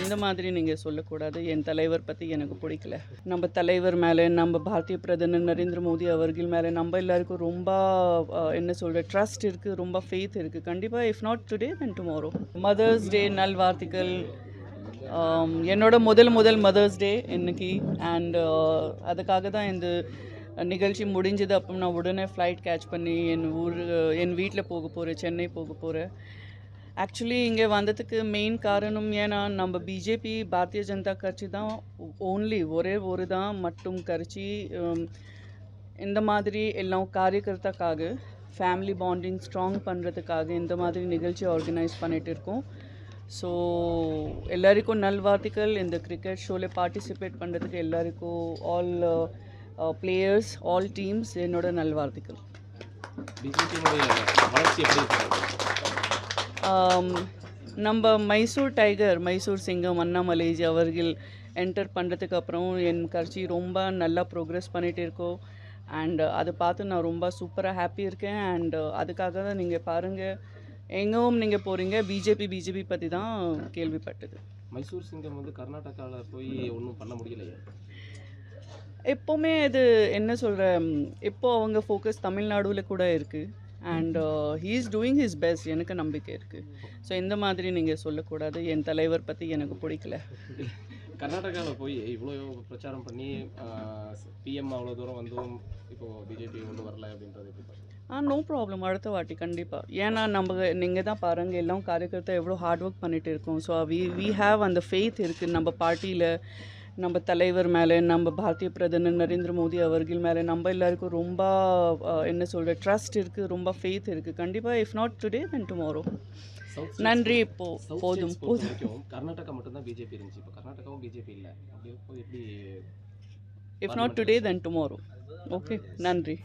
இந்த மாதிரி நீங்கள் சொல்லக்கூடாது. என் தலைவர் பற்றி எனக்கு பிடிக்கல. நம்ம தலைவர் மேலே நம்ம பாரதிய பிரதமர் நரேந்திர மோடி அவர்கள் மேலே நம்ம எல்லாருக்கும் ரொம்ப என்ன சொல்கிற ட்ரஸ்ட் இருக்குது ரொம்ப ஃபெய்த் இருக்குது கண்டிப்பாக if not today then tomorrow mother's day நல் வார்த்தைகள் என்னோட முதல் முதல் மதர்ஸ் டே இன்னைக்கு. அண்ட் அதுக்காக தான் இந்த நிகழ்ச்சி முடிஞ்சது. அப்போ நான் உடனே ஃப்ளைட் கேட்ச் பண்ணி என் ஊர் என் வீட்டில் போக போகிறேன் சென்னை போக போகிறேன் ஆக்சுவலி இங்கே வந்ததுக்கு மெயின் காரணம் ஏன்னா நம்ம பிஜேபி பாரதிய ஜனதா கட்சி தான் ஓன்லி ஒரே ஒரு தான் மட்டும் கட்சி இந்த மாதிரி எல்லாம் காரியகர்த்தாக்காக ஃபேமிலி பாண்டிங் ஸ்ட்ராங் பண்ணுறதுக்காக இந்த மாதிரி நிகழ்ச்சி ஆர்கனைஸ் பண்ணிட்டு இருக்கோம். ஸோ எல்லாருக்கும் நல்வாழ்த்துக்கள். இந்த கிரிக்கெட் ஷோவில் பார்ட்டிசிபேட் பண்ணுறதுக்கு எல்லாருக்கும் ஆல் பிளேயர்ஸ் ஆல் டீம்ஸ் என்னோட நல்வாழ்த்துக்கள். பிஜேபியினுடைய வளர்ச்சி எப்படி நம்ம மைசூர் டைகர் மைசூர் சிங்கம் அண்ணாமலைஜி அவர்கள் என்டர் பண்ணுறதுக்கு அப்புறம் என் கட்சி ரொம்ப நல்லா ப்ரோக்ரஸ் பண்ணிகிட்டு இருக்கோம் அண்ட் அதை பார்த்து நான் ரொம்ப சூப்பராக ஹாப்பி இருக்கேன். அண்ட் அதுக்காக தான் நீங்கள் பாருங்கள் எங்கவும் நீங்கள் போகிறீங்க பிஜேபி பிஜேபி பற்றி தான் கேள்விப்பட்டது. மைசூர் சிங்கம் வந்து கர்நாடகாவில் போய் ஒன்றும் பண்ண முடியலையே? எப்போவுமே இது என்ன சொல்கிற இப்போ அவங்க ஃபோக்கஸ் தமிழ்நாடுல கூட இருக்குது and he is doing his best எனக்கு நம்பிக்கை இருக்குது ஸோ இந்த மாதிரி நீங்கள் சொல்லக்கூடாது. என் தலைவர் பற்றி எனக்கு பிடிக்கல. கர்நாடகாவில் போய் இவ்வளோ பிரச்சாரம் பண்ணி பிஎம் அவ்வளோ தூரம் வந்தும் இப்போ பிஜேபி ஒன்றும் வரல அப்படின்றது எப்படி ஆ நோ ப்ராப்ளம் அடுத்த வாட்டி கண்டிப்பாக ஏன்னா நம்ம நீங்கள் தான் பாருங்க எல்லாம் காரியக்கர்த்தா எவ்வளோ ஹார்ட் ஒர்க் பண்ணிட்டு இருக்கோம். ஸோ வி வி ஹாவ் அந்த ஃபெய்த் இருக்குது நம்ம பார்ட்டியில் நம்ம தலைவர் மேலே நம்ம பாரதிய பிரதமர் நரேந்திர மோடி அவர்கள் மேலே நம்ம எல்லாருக்கும் ரொம்ப என்ன சொல்கிற ட்ரஸ்ட் இருக்குது ரொம்ப ஃபெய்த் இருக்குது கண்டிப்பாக if not today then tomorrow நன்றி இப்போ போதும் போதும் கர்நாடகா மட்டும்தான் பிஜேபி இருந்துச்சு. இப்போ கர்நாடகாவும் பிஜேபி இல்லை. If not today then tomorrow okay நன்றி.